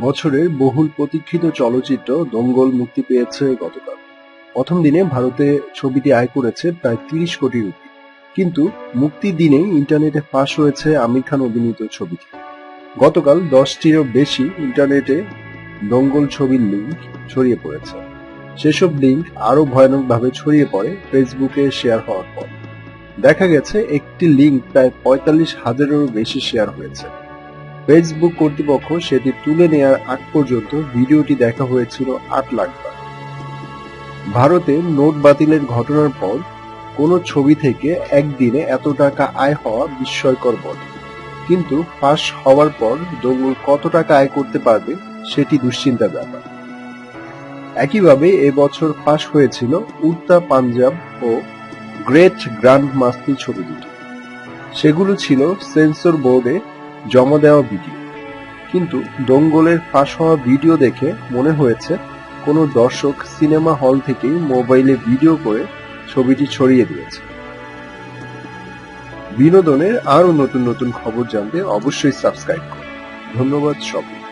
বছরের বহুল প্রতীক্ষিত চলচ্চিত্র দঙ্গল মুক্তি পেয়েছে গতকাল। প্রথম দিনে ভারতে ছবিটি আয় করেছে প্রায় তিরিশ কোটি রুপি। কিন্তু মুক্তির দিনেই ইন্টারনেটে ফাঁস হয়েছে আমির খান অভিনীত ছবিটি। গতকাল দশটিরও বেশি ইন্টারনেটে দঙ্গল ছবির লিঙ্ক ছড়িয়ে পড়েছে। সেসব লিঙ্ক আরও ভয়ানকভাবে ছড়িয়ে পড়ে ফেসবুকে শেয়ার হওয়ার পর। দেখা গেছে একটি লিঙ্ক প্রায় পঁয়তাল্লিশ হাজারেরও বেশি শেয়ার হয়েছে। ফেসবুক কর্তৃপক্ষ সেটি তুলে নেয়ার আগ পর্যন্ত ভিডিওটি দেখা হয়েছিল আট লাখ বার। ভারতে নোট বাতিলের ঘটনার পর কোনো ছবি থেকে একদিনে এত টাকা আয় হওয়া বিস্ময়কর বটে। কিন্তু ফাঁস হওয়ার পর দঙ্গল কত টাকা আয় করতে পারবে সেটি দুশ্চিন্তার ব্যাপার। একইভাবে এবছর ফাঁস হয়েছিল উড়তা পাঞ্জাব ও গ্রেট গ্র্যান্ড মাস্তি ছবি দুটি। সেগুলো ছিল সেন্সর বোর্ডে জমা দেওয়া ভিডিও কিন্তু দঙ্গলের ফাঁস হওয়া ভিডিও দেখে মনে হয়েছে, কোনো দর্শক সিনেমা হল থেকেই মোবাইলে ভিডিও করে ছবিটি ছড়িয়ে দিয়েছে। বিনোদনের আরও নতুন নতুন খবর জানতে অবশ্যই সাবস্ক্রাইব করুন। ধন্যবাদ সবাই